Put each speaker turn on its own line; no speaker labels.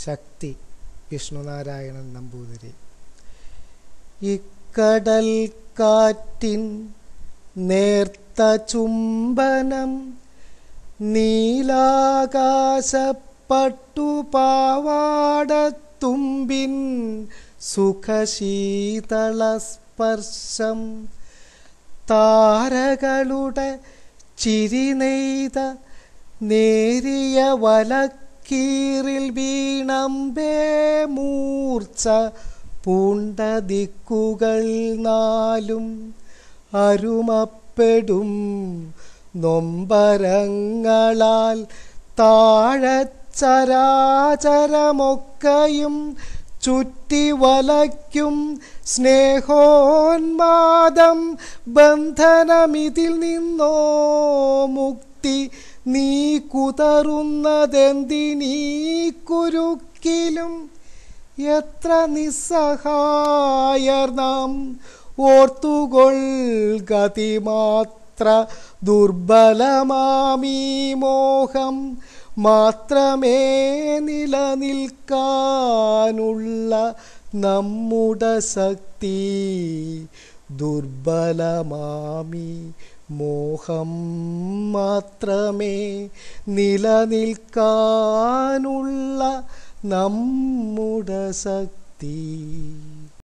ശക്തി വിഷ്ണുനാരായണൻ നമ്പൂതിരി. ഇക്കടൽ കാറ്റിൻ നേർത്ത ചുംബനം നീലാകാശപ്പട്ടുപാവാടത്തുമ്പിൻ സുഖശീതളസ്പർശം താരകളുടെ ചിരി നെയ്ത നേരിയ വലക്കീറിൽ വീണമ്പേ മൂർച്ച പൂണ്ട ദിക്കുകൾ നാലും അരുമപ്പെടും നൊമ്പരങ്ങളാൽ താഴച്ചരാചരമൊക്കെയും ചുറ്റി വലയ്ക്കും സ്നേഹോന്മാദം ബന്ധനമിതിൽ നിന്നോ മുക്തി നീ കുതറുന്നതെന്തിനീ കുരുക്കിലും എത്ര നിസ്സഹായർ നാം ഓർത്തുകൊൾഗതിമാത്ര ദുർബലമാമീ മോഹം മാത്രമേ നിലനിൽക്കാനുള്ള നമ്മുടെ ശക്തി ദുർബലമാമി മോഹം മാത്രമേ നിലനിൽക്കാനുള്ള നമ്മുടെ ശക്തി.